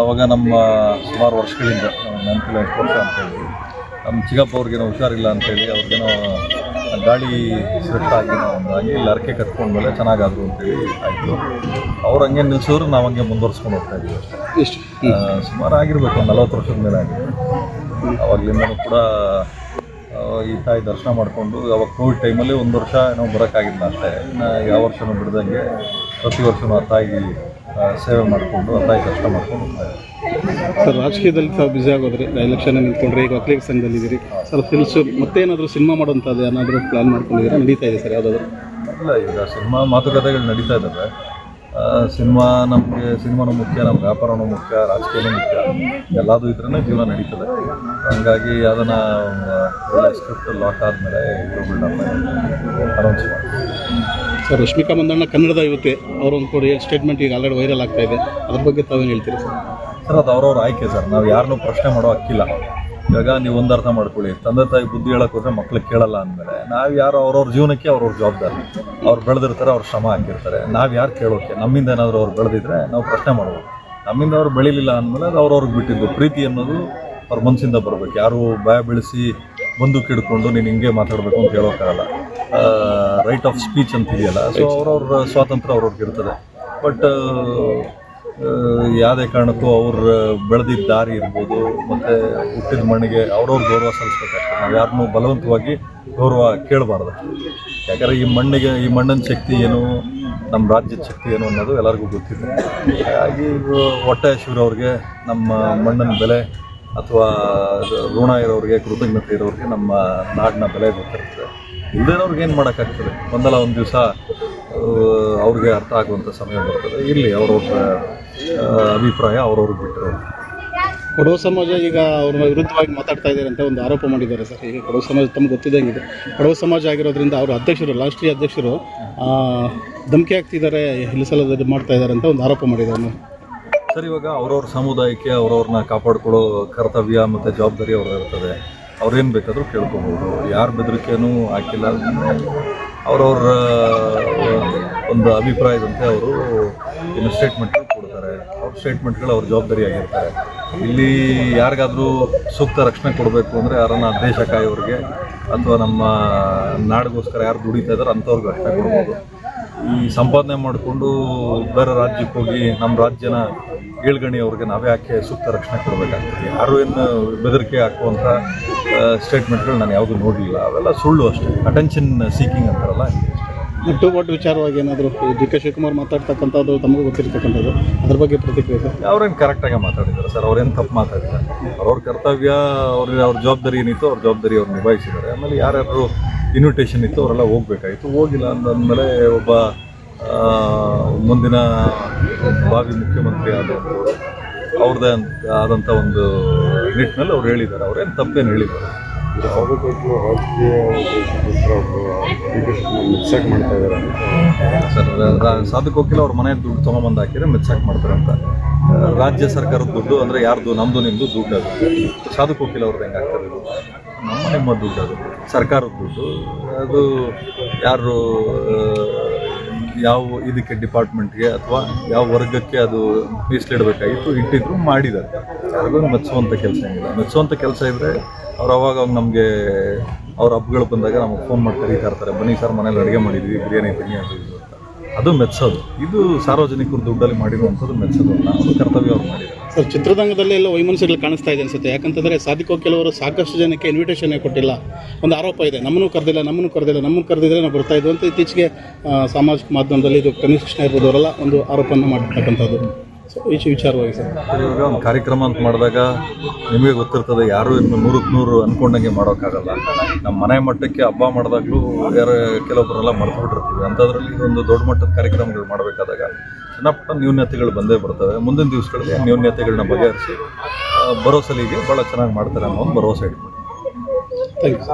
ಅವಾಗ ನಮ್ಮ ಸುಮಾರು ವರ್ಷಗಳಿಂದ ನೆನಪಿಲ್ಲ ವರ್ಷ ಅಂತೇಳಿ ನಮ್ಮ ಚಿಕ್ಕಪ್ಪ ಅವ್ರಿಗೇನೋ ಹುಷಾರಿಲ್ಲ ಅಂತೇಳಿ ಅವ್ರಿಗೇನೋ ಗಾಳಿ ಸಿರಕ್ಟ್ ಆಗಿನೋ ಒಂದು ಹಂಗೆ ಇಲ್ಲಿ ಅರಕೆ ಕಟ್ಕೊಂಡ್ಮೇಲೆ ಚೆನ್ನಾಗಾದ್ರು ಅಂತೇಳಿ ಆಯಿತು. ಅವ್ರು ಹಂಗೆ ನಿಲ್ಸೋರು ನಾವು ಹಂಗೆ ಮುಂದುವರ್ಸ್ಕೊಂಡು ಹೋಗ್ತಾ ಇದ್ದೀವಿ ಅಷ್ಟೇ. ಸುಮಾರು ಆಗಿರ್ಬೇಕು ಒಂದು ನಲವತ್ತು ವರ್ಷದ ಮೇಲೆ ಆಗಿದೆ. ಅವಾಗಲಿಂದನೂ ಕೂಡ ಈ ತಾಯಿ ದರ್ಶನ ಮಾಡಿಕೊಂಡು ಅವಾಗ ಕೋವಿಡ್ ಟೈಮಲ್ಲಿ ಒಂದು ವರ್ಷ ಏನೋ ಬರೋಕ್ಕಾಗಿಲ್ಲ ಅಷ್ಟೇ. ಇನ್ನು ಯಾವ ವರ್ಷನೂ ಬಿಡ್ದಂಗೆ ಪ್ರತಿ ವರ್ಷನೂ ಆ ತಾಯಿ ಸೇವೆ ಮಾಡಿಕೊಂಡು ಆ ಕಷ್ಟ ಮಾಡಿಕೊಂಡು ಹೋಗ್ತಾ. ಸರ್ ರಾಜಕೀಯದಲ್ಲಿ ತಾವು ಬ್ಯುಸಿ ಆಗೋದ್ರಿ ಎಲೆಕ್ಷನ್ ನಿಂತ್ಕೊಂಡ್ರೆ ಈಗ ಒಕ್ಕಲಿಗ ಸಂಘದಲ್ಲಿದ್ದೀರಿ. ಸರ್ ಫಿಲ್ಸ್ ಮತ್ತೇನಾದರೂ ಸಿನಿಮಾ ಮಾಡೋಂಥದ್ದು ಏನಾದರೂ ಪ್ಲ್ಯಾನ್ ಮಾಡ್ಕೊಂಡಿದ್ದೀರಾ? ನಡೀತಾ ಇದೆ ಸರ್ ಯಾವುದಾದ್ರು? ಇಲ್ಲ ಈಗ ಸಿನಿಮಾ ಮಾತುಕತೆಗಳು ನಡೀತಾ ಇದ್ದಾವೆ. ಸಿನಿಮಾ ನಮಗೆ ಸಿನಿಮಾನೂ ಮುಖ್ಯ ನಮ್ಮ ವ್ಯಾಪಾರನೂ ಮುಖ್ಯ ರಾಜಕೀಯನೂ ಮುಖ್ಯ. ಎಲ್ಲದೂ ಇದ್ರೇ ಜೀವನ ನಡೀತದೆ. ಹಂಗಾಗಿ ಅದನ್ನು ಒಳ್ಳೆ ಸ್ಕ್ರಿಪ್ಟ್ ಲಾಕ್ ಆದಮೇಲೆ ಇವುಗಳನ್ನ ಅನೌನ್ಸ್ ಮಾಡಿ. ರಶ್ಮಿಕಾ ಮಂದಣ್ಣ ಕನ್ನಡದ ಯುವತಿ. ಅವರೊಂದು ಕೂಡ ಸ್ಟೇಟ್ಮೆಂಟ್ ಈಗ ಆಲ್ರೆಡಿ ವೈರಲ್ ಆಗ್ತಾ ಇದೆ. ಅದ್ರ ಬಗ್ಗೆ ತಾವೇನು ಹೇಳ್ತೀರಿ ಸರ್? ಸರ್, ಅದು ಅವ್ರವ್ರ ಆಯ್ಕೆ ಸರ್. ನಾವು ಯಾರನ್ನೂ ಪ್ರಶ್ನೆ ಮಾಡೋ ಹಕ್ಕಿಲ್ಲ. ಇವಾಗ ನೀವು ಒಂದು ಅರ್ಥ ಮಾಡ್ಕೊಳ್ಳಿ. ತಂದೆ ತಾಯಿ ಬುದ್ಧಿ ಹೇಳೋಕ್ಕೋದ್ರೆ ಮಕ್ಳು ಕೇಳಲ್ಲ ಅಂದಮೇಲೆ ನಾವು ಯಾರು ಅವ್ರವ್ರ ಜೀವನಕ್ಕೆ ಅವ್ರವ್ರ ಜವಾಬ್ದಾರಿ. ಅವ್ರು ಬೆಳೆದಿರ್ತಾರೆ, ಅವ್ರು ಶ್ರಮ ಹಾಕಿರ್ತಾರೆ. ನಾವು ಯಾರು ಕೇಳೋಕೆ? ನಮ್ಮಿಂದ ಏನಾದರೂ ಅವ್ರು ಬೆಳೆದಿದ್ರೆ ನಾವು ಪ್ರಶ್ನೆ ಮಾಡ್ಬೋದು. ನಮ್ಮಿಂದ ಅವ್ರು ಬೆಳಿಲಿಲ್ಲ ಅಂದಮೇಲೆ ಅದು ಅವ್ರವ್ರಿಗೆ ಬಿಟ್ಟಿದ್ದು. ಪ್ರೀತಿ ಅನ್ನೋದು ಅವ್ರ ಮನಸ್ಸಿಂದ ಬರಬೇಕು. ಯಾರು ಭಯ ಬೆಳೆಸಿ ಬಂದೂಕ್ ಹಿಡ್ಕೊಂಡು ನೀನು ಹಿಂಗೆ ಮಾತಾಡಬೇಕು ಅಂತ ಹೇಳೋಕ್ಕಾಗಲ್ಲ. ರೈಟ್ ಆಫ್ ಸ್ಪೀಚ್ ಅಂತ ಇದೆಯಲ್ಲ ಸೊ ಅವ್ರವ್ರ ಸ್ವಾತಂತ್ರ್ಯ ಅವ್ರವ್ರಿಗೆ ಇರ್ತದೆ. ಬಟ್ ಯಾವುದೇ ಕಾರಣಕ್ಕೂ ಅವ್ರು ಬೆಳೆದಿದ್ದ ದಾರಿ ಇರ್ಬೋದು, ಮತ್ತು ಹುಟ್ಟಿದ ಮಣ್ಣಿಗೆ ಅವ್ರವ್ರ ಗೌರವ ಸಲ್ಲಿಸ್ಬೇಕಾಗ್ತದೆ. ನಾವು ಯಾರನ್ನೂ ಬಲವಂತವಾಗಿ ಗೌರವ ಕೇಳಬಾರ್ದು. ಯಾಕಂದರೆ ಈ ಮಣ್ಣಿಗೆ, ಈ ಮಣ್ಣಿನ ಶಕ್ತಿ ಏನು, ನಮ್ಮ ರಾಜ್ಯದ ಶಕ್ತಿ ಏನು ಅನ್ನೋದು ಎಲ್ಲರಿಗೂ ಗೊತ್ತಿದೆ. ಹಾಗಾಗಿ ಹೊಟ್ಟೆ ಶಿವರವ್ರಿಗೆ ನಮ್ಮ ಮಣ್ಣಿನ ಬೆಲೆ ಅಥವಾ ಋಣ ಇರೋರಿಗೆ, ಕೃತಜ್ಞತೆ ಇರೋರಿಗೆ ನಮ್ಮ ನಾಡಿನ ಬೆಲೆ ಗೊತ್ತಿರ್ತದೆ ಇಲ್ಲದೇನವ್ರಿಗೆ ಏನು ಮಾಡೋಕ್ಕಾಗ್ತದೆ? ಒಂದಲ್ಲ ಒಂದು ದಿವಸ ಅವ್ರಿಗೆ ಅರ್ಥ ಆಗುವಂಥ ಸಮಯ ಬರ್ತದೆ. ಇರಲಿ ಅವ್ರವ್ರ ಅಭಿಪ್ರಾಯ ಅವ್ರವ್ರಿಗೆ ಬಿಟ್ಟರು ಕೊಡುವ ಸಮಾಜ ಈಗ ಅವ್ರ ವಿರುದ್ಧವಾಗಿ ಮಾತಾಡ್ತಾ ಇದ್ದಾರೆ ಅಂತ ಒಂದು ಆರೋಪ ಮಾಡಿದ್ದಾರೆ ಸರ್. ಈಗ ಕೊಡುವ ಸಮಾಜ ತಮ್ಗೆ ಗೊತ್ತಿದ್ದಂಗಿದೆ. ಕೊಡುವ ಸಮಾಜ ಆಗಿರೋದ್ರಿಂದ ಅವರು ಅಧ್ಯಕ್ಷರು, ರಾಷ್ಟ್ರೀಯ ಅಧ್ಯಕ್ಷರು ಧಮಕಿ ಹಾಕ್ತಿದ್ದಾರೆ ಹಿಲಸಲದಲ್ಲಿ ಮಾಡ್ತಾ ಇದ್ದಾರೆ ಅಂತ ಒಂದು ಆರೋಪ ಮಾಡಿದ್ದಾರೆ. ಸರ್, ಇವಾಗ ಅವ್ರವ್ರ ಸಮುದಾಯಕ್ಕೆ, ಅವ್ರವ್ರನ್ನ ಕಾಪಾಡ್ಕೊಳ್ಳೋ ಕರ್ತವ್ಯ ಮತ್ತು ಜವಾಬ್ದಾರಿ ಅವ್ರ ಇರ್ತದೆ. ಅವ್ರೇನು ಬೇಕಾದರೂ ಕೇಳ್ಕೊಬೋದು. ಯಾರು ಬೆದರಿಕೆಯೂ ಹಾಕಿಲ್ಲ. ಅವ್ರವ್ರ ಒಂದು ಅಭಿಪ್ರಾಯದಂತೆ ಅವರು ಏನು ಸ್ಟೇಟ್ಮೆಂಟ್ಗಳು ಕೊಡ್ತಾರೆ. ಅವ್ರ ಸ್ಟೇಟ್ಮೆಂಟ್ಗಳು ಅವ್ರ ಜವಾಬ್ದಾರಿ ಆಗಿರ್ತಾರೆ. ಇಲ್ಲಿ ಯಾರಿಗಾದರೂ ಸೂಕ್ತ ರಕ್ಷಣೆ ಕೊಡಬೇಕು ಅಂದರೆ ಯಾರನ್ನ ದೇಶ ಅವ್ರಿಗೆ, ಅಥವಾ ನಮ್ಮ ನಾಡಿಗೋಸ್ಕರ ಯಾರು ದುಡಿತಾ ಇದ್ದಾರೆ ಅಂಥವ್ರಿಗೆ ರಕ್ಷಣೆ ಕೊಡ್ಬೋದು. ಈ ಸಂಪಾದನೆ ಮಾಡಿಕೊಂಡು ಬೇರೆ ರಾಜ್ಯಕ್ಕೆ ಹೋಗಿ ನಮ್ಮ ರಾಜ್ಯನ ಏಳ್ಗಣಿ ಅವ್ರಿಗೆ ನಾವೇ ಯಾಕೆ ಸೂಕ್ತ ರಕ್ಷಣೆ ಕೊಡಬೇಕಾಗ್ತದೆ. ಯಾರು ಏನು ಬೆದರಿಕೆ ಹಾಕುವಂಥ ಸ್ಟೇಟ್ಮೆಂಟ್ಗಳು ನಾನು ಯಾವುದೂ ನೋಡಲಿಲ್ಲ. ಅವೆಲ್ಲ ಸುಳ್ಳು ಅಷ್ಟೇ. ಅಟೆನ್ಷನ್ ಸೀಕಿಂಗ್ ಅಂತಾರಲ್ಲ ಟು ವಾಟ್ ವಿಚಾರವಾಗಿ ಏನಾದರೂ ಡಿ ಕೆ ಶಿವಕುಮಾರ್ ಮಾತಾಡ್ತಕ್ಕಂಥದ್ದು ತಮಗೂ ಗೊತ್ತಿರ್ತಕ್ಕಂಥದ್ದು ಅದ್ರ ಬಗ್ಗೆ ಪ್ರತಿಕ್ರಿಯೆ ಅವ್ರೇನು ಕರೆಕ್ಟಾಗಿ ಮಾತಾಡಿದ್ದಾರೆ ಸರ್. ಅವ್ರೇನು ತಪ್ಪು ಮಾತಾಡಿಲ್ಲ ಅವ್ರವ್ರ ಕರ್ತವ್ಯ ಅವ್ರ ಅವ್ರ ಜವಾಬ್ದಾರಿ ಏನಿತ್ತು ಅವ್ರ ಜವಾಬ್ದಾರಿ ಅವ್ರು ನಿಭಾಯಿಸಿದ್ದಾರೆ. ಆಮೇಲೆ ಯಾರ್ಯಾರು ಇನ್ವಿಟೇಷನ್ ಇತ್ತು, ಅವರೆಲ್ಲ ಹೋಗ್ಬೇಕಾಗಿತ್ತು. ಹೋಗಿಲ್ಲ ಅಂದಮೇಲೆ ಒಬ್ಬ ಮುಂದಿನ ಭಾವಿ ಮುಖ್ಯಮಂತ್ರಿ ಆದವರು, ಅವ್ರದ್ದೇ ಆದಂಥ ಒಂದು ನಿಟ್ಟಿನಲ್ಲಿ ಅವ್ರು ಹೇಳಿದ್ದಾರೆ. ಅವ್ರೇನು ತಪ್ಪೇನು ಹೇಳಿದ್ದಾರೆ ಸರ್ ಸಾಧಕ್ ವಕೀಲ ಅವ್ರ ಮನೆ ದುಡ್ಡು ತೊಗೊಂಬಂದು ಹಾಕಿದ್ರೆ ಮಿಕ್ಸಾಕ್ ಮಾಡ್ತಾರೆ ಅಂತ. ರಾಜ್ಯ ಸರ್ಕಾರದ ದುಡ್ಡು ಅಂದರೆ ಯಾರ್ದು ನಮ್ಮದು ನಿಮ್ಮದು ದುಡ್ಡು ಅದು. ಸಾಧಕ್ ವಕೀಲ ಅವ್ರದ್ದು ಹೆಂಗೆ ಆಗ್ತದೆ? ನಮ್ಮ ನಿಮ್ಮ ದುಡ್ಡು ಅದು. ಸರ್ಕಾರದ ದುಡ್ಡು. ಅದು ಯಾರು ಯಾವ ಇದಕ್ಕೆ ಡಿಪಾರ್ಟ್ಮೆಂಟ್ಗೆ ಅಥವಾ ಯಾವ ವರ್ಗಕ್ಕೆ ಅದು ಮೀಸಲಿಡಬೇಕಾಗಿತ್ತು ಇಟ್ಟಿದ್ರು ಮಾಡಿದ್ದಾರೆ. ಯಾರಿಗೂ ಮೆಚ್ಚುವಂಥ ಕೆಲಸ ಏನಿಲ್ಲ. ಮೆಚ್ಚುವಂಥ ಕೆಲಸ ಇದ್ದರೆ ಅವ್ರು ಅವಾಗ ನಮಗೆ ಅವ್ರ ಹಬ್ಬಗಳು ಬಂದಾಗ ನಮಗೆ ಫೋನ್ ಮಾಡಿ ಕರೀತಾ ಇರ್ತಾರೆ. ಬನ್ನಿ ಸರ್ ಮನೇಲಿ ಅಡುಗೆ ಮಾಡಿದ್ವಿ, ಬಿರಿಯಾನಿ ತಿನ್ನಿ ಅಂತ. ಅದು ಮೆಚ್ಚೋದು ಇದು ಸಾರ್ವಜನಿಕರು ದುಡ್ಡಲ್ಲಿ ಮಾಡಿರುವಂಥದ್ದು ಮೆಚ್ಚೋದು ಅಲ್ಲ ಅದು ಕರ್ತವ್ಯ ಅವ್ರು ಮಾಡಿದ್ದಾರೆ. ಸರ್, ಚಿತ್ರರಂಗದಲ್ಲಿ ಎಲ್ಲ ವೈಮನಸ್ಸುಗಳು ಕಾಣಿಸ್ತಾ ಇದೆ ಅನಿಸುತ್ತೆ. ಯಾಕಂತಂದರೆ ಸಾಧಿಕೋ ಕೆಲವರು ಸಾಕಷ್ಟು ಜನಕ್ಕೆ ಇನ್ವಿಟೇಷನ್ ಕೊಟ್ಟಿಲ್ಲ. ಒಂದು ಆರೋಪ ಇದೆ. ನಮ್ಮನ್ನು ಕರೆದಿಲ್ಲ ನಮ್ಮನ್ನು ಕರೆದಿಲ್ಲ, ನಮ್ಮನ್ನು ಕರೆದಿದ್ರೆ ನಾವು ಬರ್ತಾ ಇದ್ವು ಅಂತ ಇತ್ತೀಚೆಗೆ ಸಾಮಾಜಿಕ ಮಾಧ್ಯಮದಲ್ಲಿ ಇದು ಕನಿಷ್ಠ ಇರ್ಬೋದು ಅವರೆಲ್ಲ ಒಂದು ಆರೋಪವನ್ನು ಮಾಡಿರ್ತಕ್ಕಂಥದ್ದು. ವಿಚಾರವಾಗಿ ಸರ್. ಇವಾಗ ಒಂದು ಕಾರ್ಯಕ್ರಮ ಅಂತ ಮಾಡಿದಾಗ ನಿಮಗೆ ಗೊತ್ತಿರ್ತದೆ ಯಾರು ಇನ್ನು ನೂರಕ್ಕೆ ನೂರು ಅನ್ಕೊಂಡಂಗೆ ಮಾಡೋಕ್ಕಾಗಲ್ಲ. ನಮ್ಮ ಮನೆ ಮಟ್ಟಕ್ಕೆ ಹಬ್ಬ ಮಾಡಿದಾಗಲೂ ಯಾರು ಕೆಲವೊಬ್ಬರೆಲ್ಲ ಮರ್ತುಬಿಟ್ಟಿರ್ತೀವಿ. ಅಂಥದ್ರಲ್ಲಿ ಒಂದು ದೊಡ್ಡ ಮಟ್ಟದ ಕಾರ್ಯಕ್ರಮಗಳು ಮಾಡಬೇಕಾದಾಗ ಸಣ್ಣ ಪುಟ್ಟ ನ್ಯೂನ್ಯತೆಗಳು ಬಂದೇ ಬರ್ತವೆ. ಮುಂದಿನ ದಿವಸಗಳಲ್ಲಿ ನ್ಯೂನತೆಗಳನ್ನ ನ್ಯೂನ್ಯತೆಗಳನ್ನ ಬಗೆಹರಿಸಿ ಬರೋ ಸಲಿಗೆ ಭಾಳ ಚೆನ್ನಾಗಿ ಮಾಡ್ತಾರೆ ಅನ್ನೋ ಒಂದು ಭರವಸೆ ಇಟ್ಕೊಂಡು. Thank you